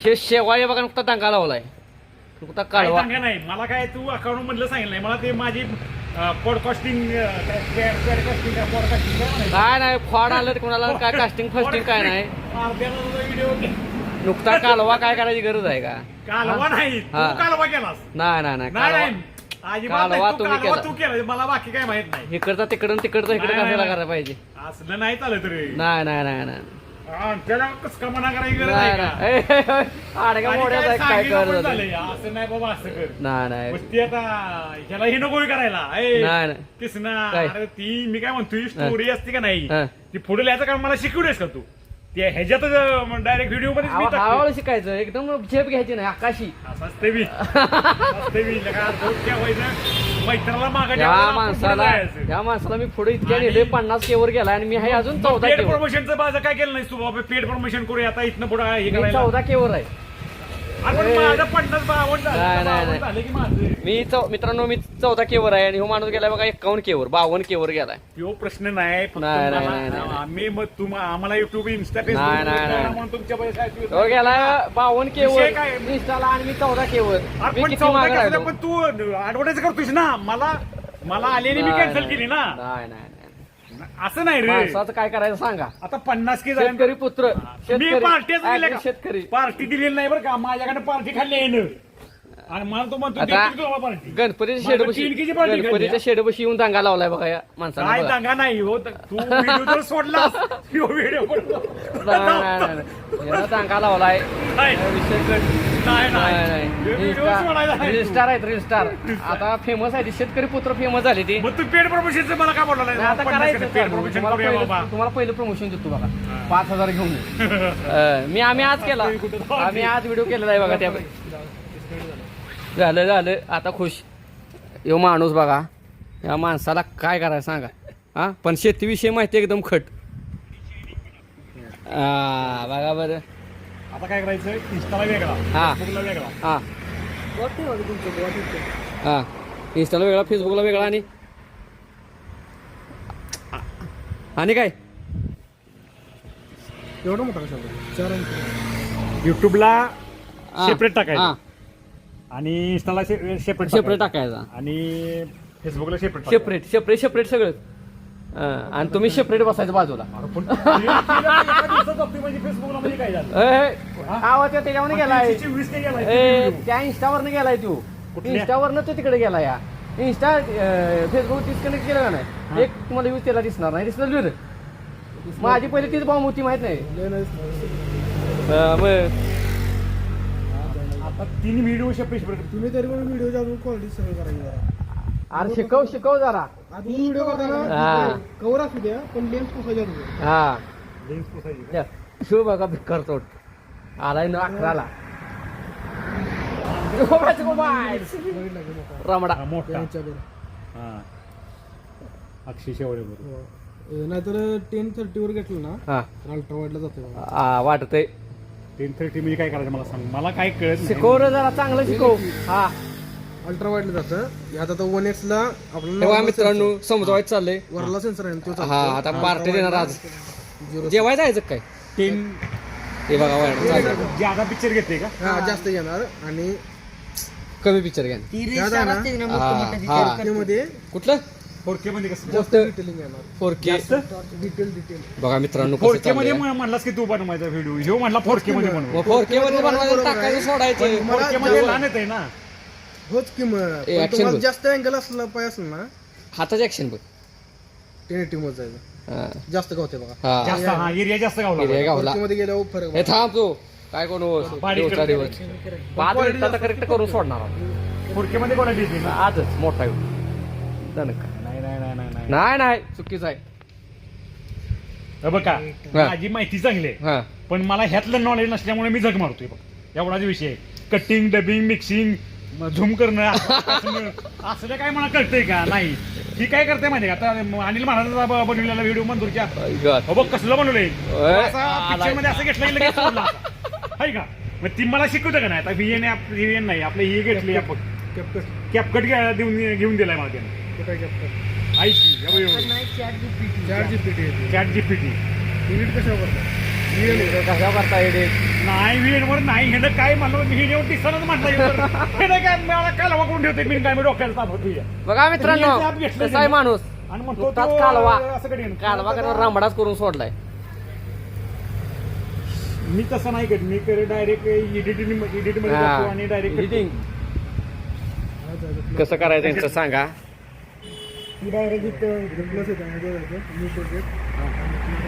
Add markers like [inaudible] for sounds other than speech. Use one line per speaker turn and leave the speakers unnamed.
शे शेवाळे बघा नुकता टांगा लावलाय. नुकता काढवा
सांगा नाही. मला काय तू अकाउंट मधलं सांगितलं नाही. मला ते माझी पॉडकास्टिंग पॉडकास्टिंग
काय नाही फॉड आलं तर कोणाला काय [laughs] कास्टिंग फस्टिंग काय नाही.
व्हिडिओ
नुकता कालवा काय करायची गरज आहे का?
कालवा नाही. तू
हा.
कालवा केलास.
नाही नाही नाही
नाही
कालवा.
नाही अजिबात
कालवा
नाही. तू
तुम्ही
कालवा
केला.
तू केला मला बाकी काय माहीत नाही.
इकडचा तिकडं तिकडचं इकडे
नाही,
कशाला
नाही.
करायला पाहिजे?
असलं नाही चालत रे.
नाही नाही नाही नाही.
त्याला कस का मना करायची गरज आहे का? [laughs]
मोड्यात
काय
आहे, काय
सांगितलं पण
करत
झालंय, असं नाही बाबा असं कर.
नाही
आता ह्याला हे नको करायला. ए,
नाही, नाही.
किसना
काय?
अरे ती मी काय म्हणतोय स्टोरी असते का नाही?
हा.
ती पुढे लिहायचं कारण मला शिकवतेस का तू? ते ह्याच्यातच डायरेक्ट व्हिडिओमध्ये मी.
हळूहळू शिकायचं. एकदम झेप घ्यायची नाही आकाशी.
असं असते मी असते मी लगा झोप ठेवायचं मैत्राला मागं ठेवायचं,
या माणसाला. या माणसाला मी पुढे इतक्या नेले पन्नास केवर गेला आणि मी आहे अजून चौदा
पेड प्रमोशनचं माझं काय केलं नाही तू बाबा पेड प्रमोशन करूया आता इथनं पुढे हे
मी
करायला.
चौदा केवर आहे. नाही, नाही, नाही. मी चौ मित्रांनो मी चौदा केवर आहे आणि हो माणूस गेलाय बघा एकावन्न केवर बावन्न केवर गेलाय.
तो प्रश्न नाही फक्त
नाही, नाही,
मला-
नाही, नाही.
आम्ही मग आम्हाला युट्यूब इन्स्टा
नाही, नाही, नाही.
म्हणून तुमच्या पैसे
तो गेलाय बावन्न
विषय
केवर
काय?
इंस्टाला आणि मी चौदा केवर मी
पण
किती
चौदा
मागे
कसं
राहिलो?
पण तू ऍडव्हर्टाईज करतोयस ना. मला मला आलेली मी
नाही,
कॅन्सल
नाही,
केली ना.
नाही नाही.
असं नाही रे.
माणसाचं काय करायचं सांगा.
आता पन्नास के
शेतकरी पुत्र
मी
शेतकरी.
पार्टीच का?
शेतकरी.
पार्टी दिलेली नाही बरं का? माझ्याकडे पार्टी खाल्ली आहे ना. आणि मला तो म्हणतो
आता
देतो तुला पार्टी?
गणपतीच्या
माझं
शेडबशी
पार्टी खाल्ली,
गणपतीच्या
हा?
शेडबशी येऊन दांगा लावलाय बघा या
काय
माणसाला
सांगा नाही हो. तू व्हिडिओ तर सोडलास. व्हिडिओ
दांगा लावलाय. विषय कट
नाही, नाही.
रील स्टार आहेत रील स्टार [laughs] आता फेमस आहे ती. शेतकरी पुत्र फेमस झाली ती.
मग तू पेड प्रमोशनचं मला काय बोलला नाही
आता करायचं
पेड. प्रमोशन
तुम्हाला
करूया बाबा.
पहिलं तुम्हाला पहिलं प्रमोशन देतो बघा. पाच हजार घेऊन ये. [laughs] अं, मी आम्ही आज केला. आम्ही आज व्हिडिओ केलेला आहे बघा त्या झालं झालं. आता खुश. यो माणूस बघा. या माणसाला काय करायचं सांगा. हा? पण शेतीविषयी माहिती एकदम खट. हा बघा बरं.
आता काय करायचं? इंस्टाला वेगळा.
हा.
फेसबुकला वेगळा.
हा. हा. इंस्टाला वेगळा फेसबुकला वेगळा आणि? आणि काय?
एवढा मोठा
युट्यूबला
हा.
सेपरेट
हा.
टाकायचं. आणि इंस्टाला सेपरेट
सेपरेट टाकायचा.
आणि फेसबुकला सेपरेट
सेपरेट सेपरेट सेपरेट सगळं. हा, आणि तुम्ही सेपरेट बसायचं बाजूला. [laughs]
म्हणजे फेसबुकला म्हणजे काय झालं?
ए, आवाज त्या त्याच्यावर गेलाय.
वीस गेलाय,
ए. त्या इंस्टावरनं गेलाय तू.
कुठल्या?
इंस्टावरनं तो तिकडे गेला या. इंस्टा फेसबुक डिस्कनेक्ट केलं का नाही? एक तुम्हाला यूज त्याला दिसणार नाही. दिसणार रे माझी पहिली तीच बॉम्ब होती माहीत नाही. हा, मग
आता तीन व्हिडिओ
तुम्ही तरी पण व्हिडिओ क्वालिटी सगळं करायची जरा.
अरे शिकव शिकव जरा.
व्हिडिओ
हा.
करताना कवर असू द्या पण लेन्स पुसायच्या.
हा. शिव बघा भिक्कर तोड. आलाय ना अकराला. रमडा.
अक्षय शेवळे
हो. नाहीतर टेन थर्टी वर घेतलं ना
हा.
अल्ट्रा वाईडला जाते
वाटतंय
टेन थर्टी म्हणजे काय करायचं मला सांग. मला काय कळत.
शिकव रे जरा चांगलं शिकव. हा.
अल्ट्रा वाईडला जातं. आता तर वन एक्स ला आपल्याला
मित्रांनो समजवायचं चाललंय.
वरला सेन्सर आहे तो.
हा आता पार्टी देणार आज
Zero-
जेवाय जायचं काय?
टेन
हे बघा.
ज्यादा पिक्चर घेते का?
हा जास्त घेणार आणि
कमी पिक्चर घ्या
ना,
हा, हा. कुठलं?
मध्ये कसं?
जास्त
मोठं.
डिटेलिंग येणार.
फोर के
जास्त?
डिटेल डिटेल
बघा मित्रांनो
फोर
कसं
के मध्ये म्हणलास की तू बनवायचा व्हिडिओ ह्यो म्हणला फोर के मध्ये बनव
के मध्ये बनवायचं. टाकायचं सोडायचं.
मला
फोर के मध्ये लहान येते ना.
होच की मग
ए,
पण
action
तुम्हाला
बघ.
जास्त अँगल असला पाहिजे असेल ना
हाताचं ऍक्शन बघ.
टेन एटी मध्ये जायचं. जास्त गावते बघा.
हा.
जास्त हा एरिया जास्त गावला
एरिया गावला.
मध्ये गेल्यावर फरक
हे थांब तू. काय कोण
बारीक
दिवसा
करते.
दिवस. पाच मिनिटात करेक्ट करून सोडणार आहोत.
फोर के मध्ये कोणाची येते ना
आजच मोठा येऊ दणका.
नाही नाही नाही नाही नाही.
नाही नाही चुकीचं आहे.
हे बघा
हा.
माझी माहिती चांगली आहे.
हा.
पण मला ह्यातलं नॉलेज नसल्यामुळे मी जग मारतोय बघ. एवढाच विषय आहे. कटिंग डबिंग मिक्सिंग झूम करणं असं काय मला कळतंय का? नाही. ही काय करते माहिती का? आता अनिल महाराजांचा बनवलेला व्हिडिओ मंजूरच्या
God.
हो बघ कसलं बनवलंय? मध्ये असं घेतलं की लगेच [laughs] सोडला. हाय का? मग ती मला शिकवतं का नाही? आता व्हीएन व्हीएन नाही. आपलं ही घेतली आपण. कॅपकट देऊन घेऊन दिलाय मला त्यानं.
कुठे कॅप्टन
ऐक
चार जीपीटी
चॅट जीपीटी
डिलीट
कशा करता येते
नाही नाही हे काय म्हणलं व्हिडिओ दिसतानाच म्हटलं हे नाही काय मला काय लावा करून ठेवते मी काय मी डोक्याला ताप होतो.
बघा मित्रांनो कसा आहे. माणूस.
आणि म्हणतो
नुकताच कालवा.
असं कधी
कालवा करून रामडाच करून सोडलाय.
मी तसं नाही करत मी डायरेक्ट एडिटिंग एडिटमध्ये जातो आणि डायरेक्ट
एडिटिंग कसं करायचं यांचं सांगा.
डायरेक्ट